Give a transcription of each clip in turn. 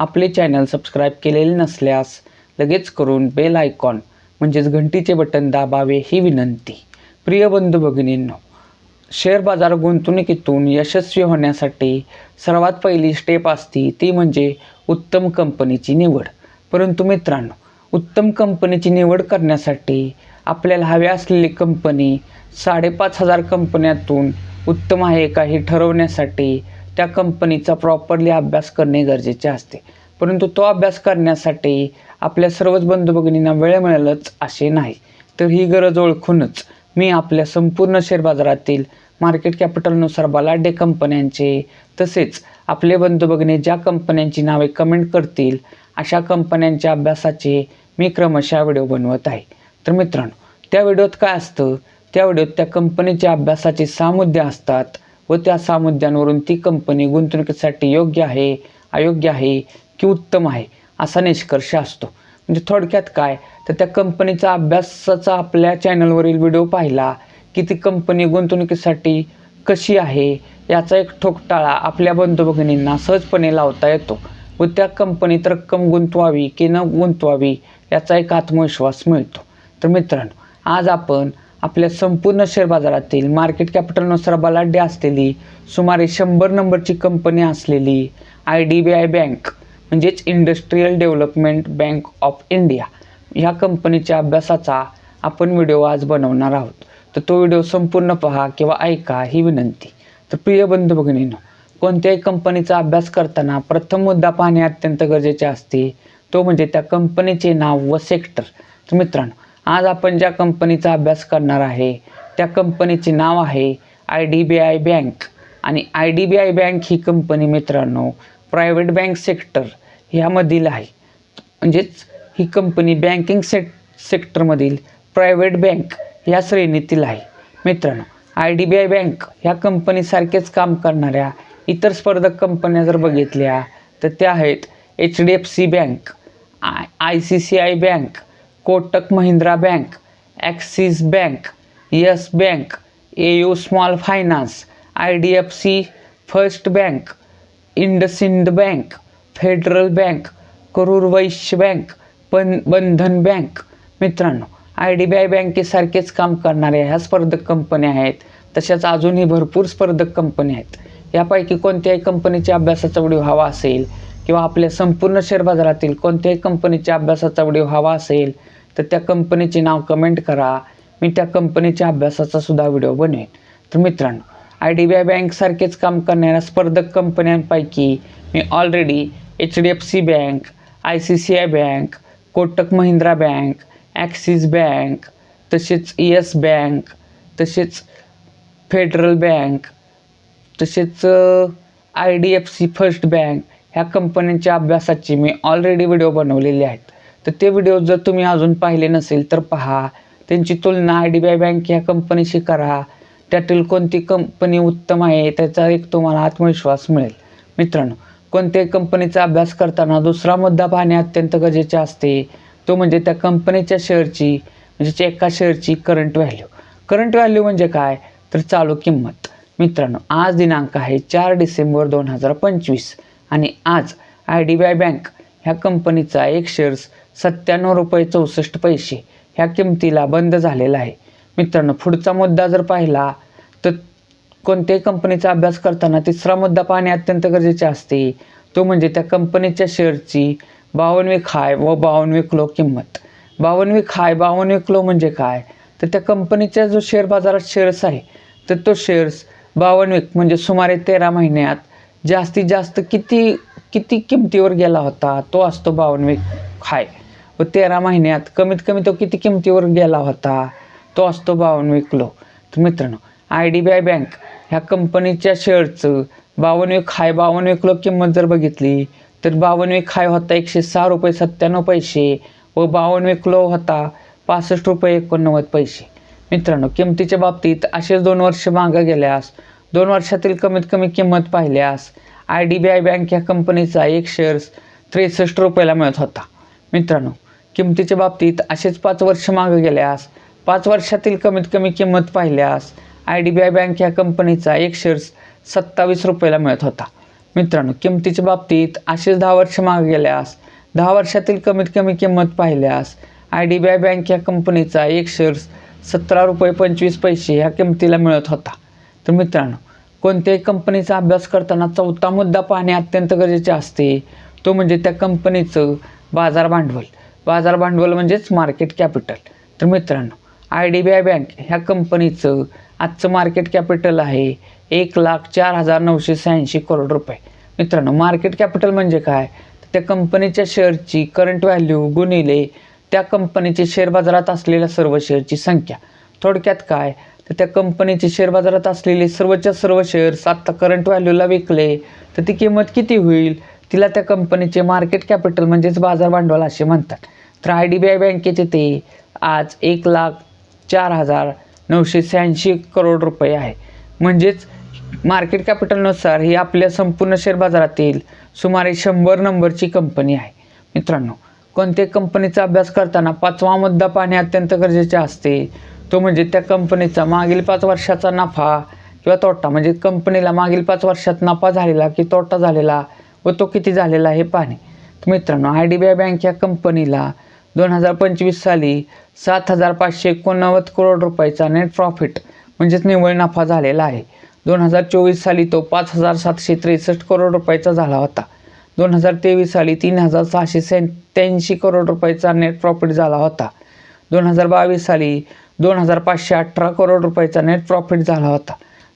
आपले channel subscribe केलेले नसल्यास लगेच करून बेल आयकॉन म्हणजेच घंटीचे बटन दाबावे ही विनंती. प्रिय बंधू भगिनींनो शेअर बाजार गुंतवणुकीतून यशस्वी होण्यासाठी सर्वात पहिली स्टेप असती ती म्हणजे उत्तम कंपनीची निवड. परंतु मित्रांनो उत्तम कंपनीची निवड करण्यासाठी आपल्याला हवी असलेली कंपनी साडेपाच हजार कंपन्यातून उत्तम आहे का हे ठरवण्यासाठी त्या कंपनीचा प्रॉपरली अभ्यास करणे गरजेचे असते. परंतु तो अभ्यास करण्यासाठी आपल्या सर्वच बंधू भगिनींना वेळ मिळेलच असे नाही. तर ही गरज ओळखूनच मी आपल्या संपूर्ण शेअर बाजारातील मार्केट कॅपिटलनुसार बलाढ्य कंपन्यांचे तसेच आपले बंधू भगिनी ज्या कंपन्यांची नावे कमेंट करतील अशा कंपन्यांच्या अभ्यासाचे मी क्रमशः व्हिडिओ बनवत आहे. तर मित्रांनो त्या व्हिडिओत काय असतं? त्या व्हिडिओत त्या कंपनीच्या अभ्यासाचे सहा मुद्दे असतात. व त्या सहा मुद्द्यांवरून ती कंपनी गुंतवणुकीसाठी योग्य आहे अयोग्य आहे की उत्तम आहे असा निष्कर्ष असतो. म्हणजे थोडक्यात काय? तर त्या कंपनीचा अभ्यासाचा आपल्या चॅनलवरील व्हिडिओ पाहिला की ती कंपनी गुंतवणुकीसाठी कशी आहे याचा एक ठोकटाळा आपल्या बंधुभगिनींना सहजपणे लावता येतो व त्या कंपनीत रक्कम गुंतवावी की न गुंतवावी याचा एक आत्मविश्वास मिळतो. तर मित्रांनो आज आपण आपल्या संपूर्ण शेअर बाजारातील मार्केट कॅपिटलनुसार बलाढ्य असलेली सुमारे शंभर नंबरची कंपनी असलेली I D B I bank म्हणजेच industrial development bank of India ह्या कंपनीच्या अभ्यासाचा आपण व्हिडिओ आज बनवणार आहोत. तर तो व्हिडिओ संपूर्ण पहा किंवा ऐका ही विनंती. तर प्रिय बंधू भगिनीनं कोणत्याही कंपनीचा अभ्यास करताना प्रथम मुद्दा पाहणे अत्यंत गरजेचे असते. तो म्हणजे त्या कंपनीचे नाव व सेक्टर तर मित्रांनो आज आपण ज्या कंपनीचा अभ्यास करणार आहे त्या कंपनीचे नाव आहे I D B I bank. आणि I D B I bank he company मित्रांनो प्रायव्हेट बँक सेक्टर ह्यामधील आहे. म्हणजेच ही कंपनी बँकिंग सेक सेक्टरमधील प्रायव्हेट बँक या श्रेणीतील आहे. मित्रांनो I D B I bank ह्या कंपनीसारखेच काम करणाऱ्या इतर स्पर्धक कंपन्या जर बघितल्या तर त्या आहेत H D F C bank I I C C I bank Kotak Mahindra bank Axis bank yes bank A U small finance I D F C first bank IndusInd bank federal bank Karur Vysya bank bun Bandhan bank. मित्रांनो I D B I बँकेसारखेच काम करणाऱ्या ह्या स्पर्धक कंपन्या आहेत. तशाच अजूनही भरपूर स्पर्धक कंपन्या आहेत. यापैकी कोणत्याही कंपनीच्या अभ्यासाचा व्हिडिओ हवा असेल किंवा आपल्या संपूर्ण शेअर बाजारातील कोणत्याही कंपनीच्या अभ्यासाचा व्हिडिओ हवा असेल तर त्या कंपनीचे नाव कमेंट करा. मी त्या कंपनीच्या अभ्यासाचा सुद्धा व्हिडिओ बनवेन. तर मित्रांनो आय डी बी आय बँकसारखेच काम करणाऱ्या स्पर्धक कंपन्यांपैकी मी already H D F C bank I C C I bank Kotak Mahindra bank Axis bank तसेच येस बँक तसेच फेडरल बँक तसेच I D F C first bank ह्या कंपन्यांच्या अभ्यासाची मी ऑलरेडी व्हिडिओ बनवलेले आहेत. तर ते व्हिडिओ जर तुम्ही अजून पाहिले नसेल तर पहा. त्यांची तुलना I D B I bank ह्या कंपनीशी करा. त्यातील कोणती कंपनी उत्तम आहे त्याचा एक तुम्हाला आत्मविश्वास मिळेल. मित्रांनो कोणत्याही कंपनीचा अभ्यास करताना दुसरा मुद्दा पाहणे अत्यंत गरजेचे असते. तो म्हणजे त्या कंपनीच्या शेअरची म्हणजे एका शेअरची करंट व्हॅल्यू करंट व्हॅल्यू म्हणजे काय? तर चालू किंमत. मित्रांनो आज दिनांक आहे चार डिसेंबर दोन हजार पंचवीस. आज I D B I bank ह्या कंपनीचा एक शेअर्स सत्त्याण्णव रुपये चौसष्ट पैसे ह्या किमतीला बंद झालेला आहे. मित्रांनो पुढचा मुद्दा जर पाहिला तर कोणत्याही कंपनीचा अभ्यास करताना तिसरा मुद्दा पाहणे अत्यंत गरजेचे असते. तो म्हणजे त्या कंपनीच्या शेअरची बावनवी खाय व बावनवी क्लो किंमत. बावनवी खाय बावनवी क्लो म्हणजे काय? तर त्या कंपनीच्या जो शेअर बाजारात शेअर्स आहे तर तो शेअर्स बावनवीक म्हणजे सुमारे तेरा महिन्यात जास्तीत जास्त किती किती किमतीवर गेला होता? तो असतो बावनवीक हाय. व तेरा महिन्यात कमीत कमी तो किती किमतीवर गेला होता? तो असतो बावनवी किलो. तर मित्रांनो I D B I bank ह्या कंपनीच्या शेअरचं बावन्न खाय हाय बावन्न किंमत जर बघितली तर बावन्न वीक हाय होता एकशे सहा रुपये सत्त्याण्णव पैसे व बावन्न विकलो होता पासष्ट रुपये एकोणनव्वद पैसे. मित्रांनो किमतीच्या बाबतीत असेच दोन वर्ष मागं गेल्यास दोन वर्षातील कमीत कमी किंमत पाहिल्यास I D B I bank या कंपनीचा एक शेअर्स त्रेसष्ट रुपयाला मिळत होता. मित्रांनो किमतीच्या बाबतीत असेच पाच वर्ष मागं गेल्यास पाच वर्षातील कमीत कमी किंमत पाहिल्यास I D B I bank या कंपनीचा एक शेअर्स सत्तावीस रुपयाला मिळत होता. मित्रांनो किमतीच्या बाबतीत असेच दहा वर्ष मागे गेल्यास दहा वर्षातील कमीत कमी किंमत पाहिल्यास I D B I bank या कंपनीचा एक शेअर्स सतरा रुपये पंचवीस पैसे ह्या किमतीला मिळत होता. तर मित्रांनो कोणत्याही कंपनीचा अभ्यास करताना चौथा मुद्दा पाहणे अत्यंत गरजेचे असते. तो म्हणजे त्या कंपनीचं बाजार भांडवल. बाजार भांडवल म्हणजेच मार्केट कॅपिटल तर मित्रांनो I D B I bank ह्या कंपनीचं आजचं मार्केट कॅपिटल आहे एक लाख चार हजार नऊशे शहाऐंशी करोड रुपये. मित्रांनो मार्केट कॅपिटल म्हणजे काय? तर त्या कंपनीच्या शेअरची करंट व्हॅल्यू गुणिले त्या कंपनीचे शेअर बाजारात असलेल्या सर्व शेअरची संख्या. थोडक्यात काय? तर त्या कंपनीचे शेअर बाजारात असलेले सर्वच्या सर्व शेअर्स आत्ता करंट व्हॅल्यूला विकले. तर ती किंमत किती होईल? तिला त्या कंपनीचे मार्केट कॅपिटल म्हणजेच बाजार भांडवल असे म्हणतात. तर आय डी बी आय बँकेचे ते आज एक लाख चार हजार नऊशे शहाऐंशी करोड रुपये आहे. म्हणजेच मार्केट कॅपिटलनुसार ही आपल्या संपूर्ण शेअर बाजारातील सुमारे शंभर नंबरची कंपनी आहे. मित्रांनो कोणत्याही कंपनीचा अभ्यास करताना पाचवा मुद्दा पाहणे अत्यंत गरजेचे असते. तो म्हणजे त्या कंपनीचा मागील पाच वर्षाचा नफा किंवा तोटा म्हणजे कंपनीला मागील पाच वर्षात नफा झालेला की तोटा झालेला व तो किती झालेला हे पाहणे. मित्रांनो I D B I bank या कंपनीला दोन हजार पंचवीस साली सात हजार पाचशे एकोणनव्वद करोड रुपयाचा नेट प्रॉफिट म्हणजेच निव्वळ नफा झालेला आहे. दोन हजार चोवीस साली तो पाच हजार सातशे त्रेसष्ट करोड रुपयाचा झाला होता. दोन हजार तेवीस साली तीन हजार सहाशे सत्याऐंशी करोड रुपयाचा नेट प्रॉफिट झाला होता. दोन हजार बावीस साली दोन हजार पाचशे अठरा करोड रुपयाचा नेट प्रॉफिट झाला होता.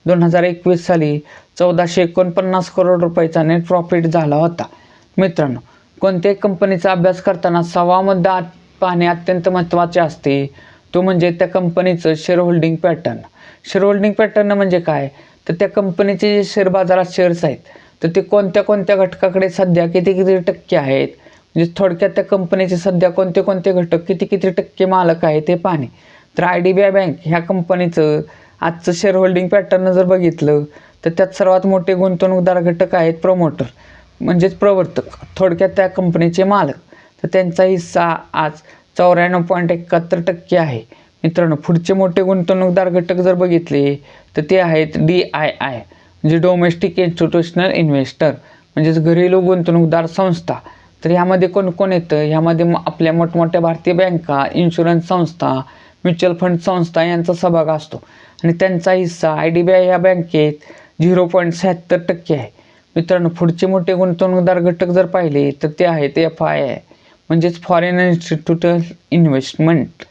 दोन हजार एकवीस साली चौदाशे एकोणपन्नास करोड रुपयाचा नेट प्रॉफिट झाला होता. मित्रांनो कोणत्याही कंपनीचा अभ्यास करताना सव्वा मुद्दा पाहणे अत्यंत महत्त्वाचे असते. तो म्हणजे त्या कंपनीचं share holding pattern share holding pattern म्हणजे काय? तर त्या कंपनीचे जे शेअर बाजारात शेअर्स आहेत तर ते कोणत्या कोणत्या घटकाकडे सध्या किती किती टक्के आहेत? म्हणजे थोडक्यात त्या कंपनीचे सध्या कोणते कोणते घटक किती किती टक्के मालक आहेत ते पाहणे. तर I D B I bank ह्या कंपनीचं आजचं शेअर होल्डिंग पॅटर्न जर बघितलं तर त्यात सर्वात मोठे गुंतवणूकदार घटक आहेत प्रमोटर म्हणजेच प्रवर्तक थोडक्यात त्या कंपनीचे मालक. तर त्यांचा हिस्सा आज चौऱ्याण्णव पॉईंट एकाहत्तर टक्के आहे. मित्रांनो पुढचे मोठे गुंतवणूकदार घटक जर बघितले तर ते आहेत डी आय आय म्हणजे डोमेस्टिक इन्स्टिट्यूशनल इन्व्हेस्टर म्हणजेच घरेलू गुंतवणूकदार संस्था. तर ह्यामध्ये कोण कोण येतं? ह्यामध्ये म- आपल्या मोठमोठ्या भारतीय बँका इन्शुरन्स संस्था म्युच्युअल फंड संस्था यांचा सहभाग असतो. आणि त्यांचा हिस्सा आय डी बी आय या बँकेत झिरो पॉईंट शहात्तर टक्के आहे. मित्रांनो पुढचे मोठे गुंतवणूकदार घटक जर पाहिले तर ते आहेत एफ आय आय. म्हणजेच फॉरेन इन्स्टिट्यूटल इन्व्हेस्टमेंट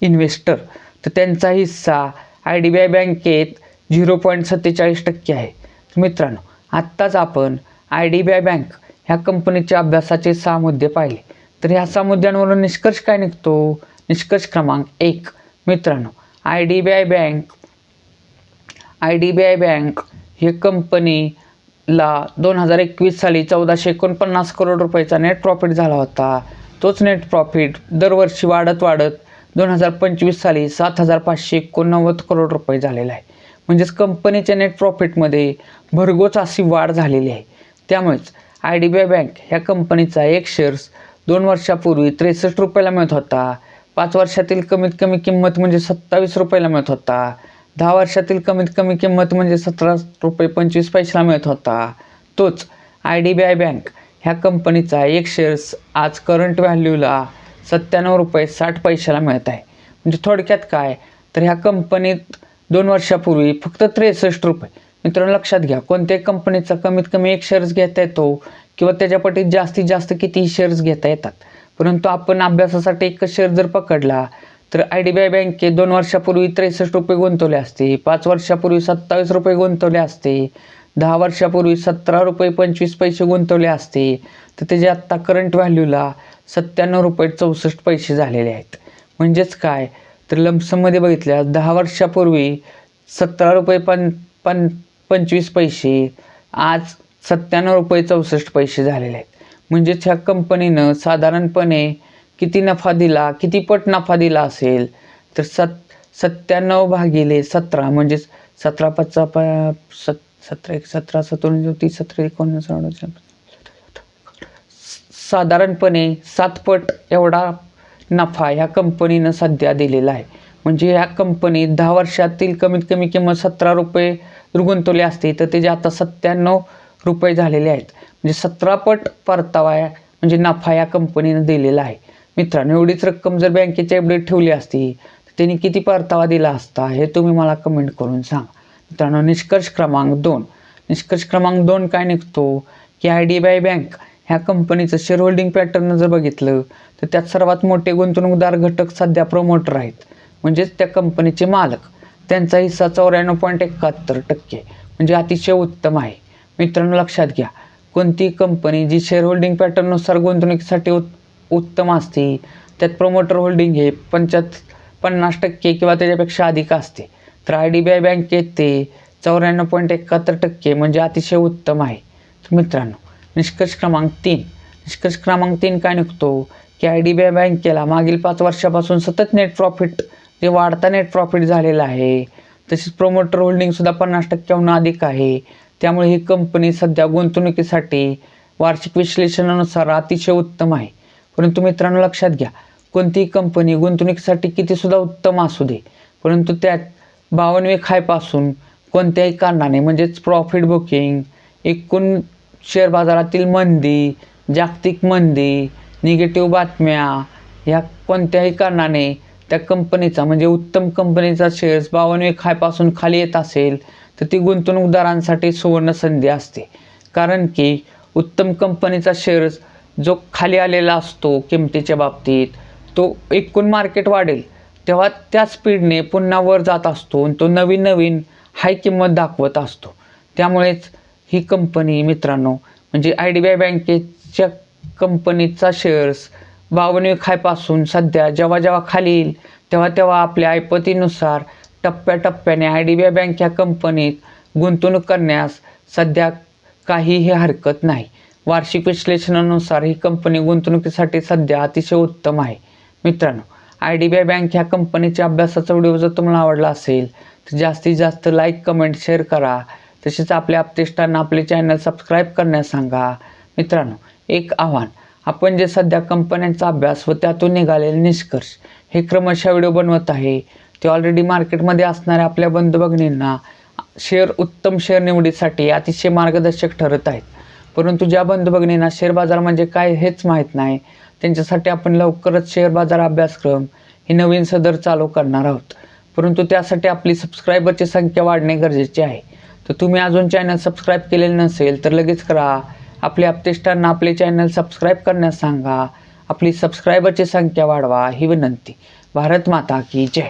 इन्व्हेस्टर. तर त्यांचा हिस्सा आय डी बी आय बँकेत झिरो पॉईंट सत्तेचाळीस टक्के आहे. तर मित्रांनो आत्ताच आपण I D B I bank ह्या कंपनीच्या अभ्यासाचे सहा मुद्दे पाहिले. तर ह्या सहा मुद्द्यांवरून निष्कर्ष काय निघतो? निष्कर्ष क्रमांक एक मित्रांनो I D B I bank I D B I bank हे कंपनीला दोन हजार एकवीस साली चौदाशे एकोणपन्नास करोड रुपयाचा नेट प्रॉफिट झाला होता. तोच नेट प्रॉफिट दरवर्षी वाढत वाढत दोन हजार पंचवीस साली सात हजार पाचशे एकोणनव्वद करोड रुपये झालेला आहे. म्हणजेच कंपनीच्या नेट प्रॉफिटमध्ये भरघोस अशी वाढ झालेली आहे. त्यामुळेच I D B I bank ह्या कंपनीचा एक शेअर्स दोन वर्षापूर्वी त्रेसष्ट रुपयाला मिळत होता. पाच वर्षातील कमीत कमी किंमत म्हणजे सत्तावीस रुपयाला मिळत होता. दहा वर्षातील कमीत कमी किंमत म्हणजे सतरा रुपये पंचवीस पैशाला मिळत होता. तोच I D B I bank ह्या कंपनीचा एक शेअर्स आज करंट व्हॅल्यूला सत्त्याण्णव रुपये साठ पैशाला मिळत आहे. म्हणजे थोडक्यात काय? तर ह्या कंपनीत दोन वर्षापूर्वी फक्त त्रेसष्ट रुपये. मित्रांनो लक्षात घ्या कोणत्याही कंपनीचा कमीत कमी एक शेअर्स घेता येतो किंवा त्याच्यापटीत जास्तीत जास्त किती शेअर्स घेता येतात. परंतु आपण अभ्यासासाठी एक शेअर जर पकडला तर आय डी बी आय बँकेत दोन वर्षापूर्वी त्रेसष्ट रुपये गुंतवले असते पाच वर्षापूर्वी सत्तावीस रुपये गुंतवले असते दहा वर्षापूर्वी सतरा रुपये पंचवीस पैसे गुंतवले असते तर त्याचे आत्ता करंट व्हॅल्यूला सत्त्याण्णव रुपये चौसष्ट पैसे झालेले आहेत. म्हणजेच काय? तर लमसममध्ये बघितल्यास दहा वर्षापूर्वी सतरा रुपये पन पन पंचवीस पैसे आज सत्त्याण्णव रुपये चौसष्ट पैसे झालेले आहेत. म्हणजेच ह्या कंपनीनं साधारणपणे किती नफा दिला किती पट नफा दिला असेल तर सत सत्त्याण्णव भागिले सतरा म्हणजेच सतरा पाचचा प सत सतरा एक सतरा सत्तर ज्योती सतरा एकोणीस साधारणपणे सात पट एवढा नफा ह्या कंपनीनं सध्या दिलेला आहे. म्हणजे ह्या कंपनीत दहा वर्षातील कमीत कमी किंमत सतरा रुपये गुंतवले असते तर त्याचे आता सत्त्याण्णव रुपये झालेले आहेत. म्हणजे सतरा पट परतावा या- म्हणजे नफा या कंपनीनं दिलेला आहे. मित्रांनो एवढीच रक्कम जर बँकेच्या एवढी ठेवली असती तर त्यांनी किती परतावा दिला असता हे तुम्ही मला कमेंट करून सांगा. मित्रांनो निष्कर्ष क्रमांक दोन. निष्कर्ष क्रमांक दोन काय निघतो? की I D B I bank ह्या कंपनीचं शेअर होल्डिंग पॅटर्न जर बघितलं तर त्यात सर्वात मोठे गुंतवणूकदार घटक सध्या प्रमोटर आहेत. म्हणजेच त्या कंपनीचे मालक. त्यांचा हिस्सा चौऱ्याण्णव पॉईंट एकाहत्तर टक्के म्हणजे अतिशय उत्तम आहे. मित्रांनो लक्षात घ्या. कोणती कंपनी जी शेअर होल्डिंग पॅटर्ननुसार गुंतवणुकीसाठी उत् उत्तम असते त्यात प्रमोटर होल्डिंग हे पंच्याहत्तर पन्नास टक्के किंवा त्याच्यापेक्षा अधिक असते. तर आय डी बी आय बँकेत ते चौऱ्याण्णव पॉईंट एकाहत्तर टक्के म्हणजे अतिशय उत्तम आहे. तर मित्रांनो निष्कर्ष क्रमांक तीन. निष्कर्ष क्रमांक तीन काय निघतो? की आय डी बी आय बँकेला मागील पाच वर्षापासून सतत नेट प्रॉफिट जे वाढता नेट प्रॉफिट झालेलं आहे तसेच प्रोमोटर होल्डिंगसुद्धा पन्नास टक्क्याहून अधिक आहे. त्यामुळे ही कंपनी सध्या गुंतवणुकीसाठी वार्षिक विश्लेषणानुसार अतिशय उत्तम आहे. परंतु मित्रांनो लक्षात घ्या कोणतीही कंपनी गुंतवणुकीसाठी कितीसुद्धा उत्तम असू दे परंतु त्यात बावनवे खायपासून कोणत्याही कारणाने म्हणजेच प्रॉफिट बुकिंग एकूण शेअर बाजारातील मंदी जागतिक मंदी निगेटिव्ह बातम्या ह्या कोणत्याही कारणाने त्या कंपनीचा म्हणजे उत्तम कंपनीचा शेअर्स बावनवे खायपासून खाली येत असेल तर ती गुंतवणूकदारांसाठी सुवर्ण संधी असते. कारण की उत्तम कंपनीचा शेअर्स जो खाली आलेला असतो किमतीच्या बाबतीत तो एकूण मार्केट वाढेल. तेव्हा त्या स्पीडने पुन्हा वर जात असतो आणि तो नवीन नवीन हाय किंमत दाखवत असतो. त्यामुळेच ही कंपनी मित्रांनो म्हणजे आय डी बी आय बँकेच्या कंपनीचा शेअर्स बावनवे खायपासून सध्या जेव्हा जेव्हा खाली येईल तेव्हा तेव्हा आपल्या ऐपतीनुसार टप्प्याटप्प्याने I D B I bank ह्या कंपनीत गुंतवणूक करण्यास सध्या काहीही हरकत नाही. वार्षिक विश्लेषणानुसार ही कंपनी गुंतवणुकीसाठी सध्या अतिशय उत्तम आहे. मित्रांनो I D B I bank ह्या कंपनीच्या अभ्यासाचा व्हिडिओ जर तुम्हाला आवडला असेल तर जास्तीत जास्त लाईक कमेंट शेअर करा. तसेच आपल्या अपतेष्टांना आपले चॅनल सबस्क्राईब करण्यास सांगा. मित्रांनो एक आव्हान. आपण जे सध्या कंपन्यांचा अभ्यास व त्यातून निघालेले निष्कर्ष हे क्रमशः व्हिडिओ बनवत आहे. ते ऑलरेडी मार्केटमध्ये असणाऱ्या आपल्या बंधू भगिनींना शेअर उत्तम शेअर निवडीसाठी अतिशय मार्गदर्शक ठरत आहेत. परंतु ज्या बंधू भगिनींना शेअर बाजार म्हणजे काय हेच माहीत नाही त्यांच्यासाठी आपण लवकरच शेअर बाजार अभ्यासक्रम ही नवीन सदर चालू करणार आहोत. परंतु त्यासाठी आपली सबस्क्रायबरची संख्या वाढणे गरजेचे आहे. तर तुम्ही अजून चॅनल सबस्क्राईब केलेले नसेल तर लगेच करा. आपल्या अपतेष्टांना आपले चॅनल सबस्क्राईब करण्यास सांगा. आपली सबस्क्रायबरची संख्या वाढवा ही विनंती. भारत माता की जय.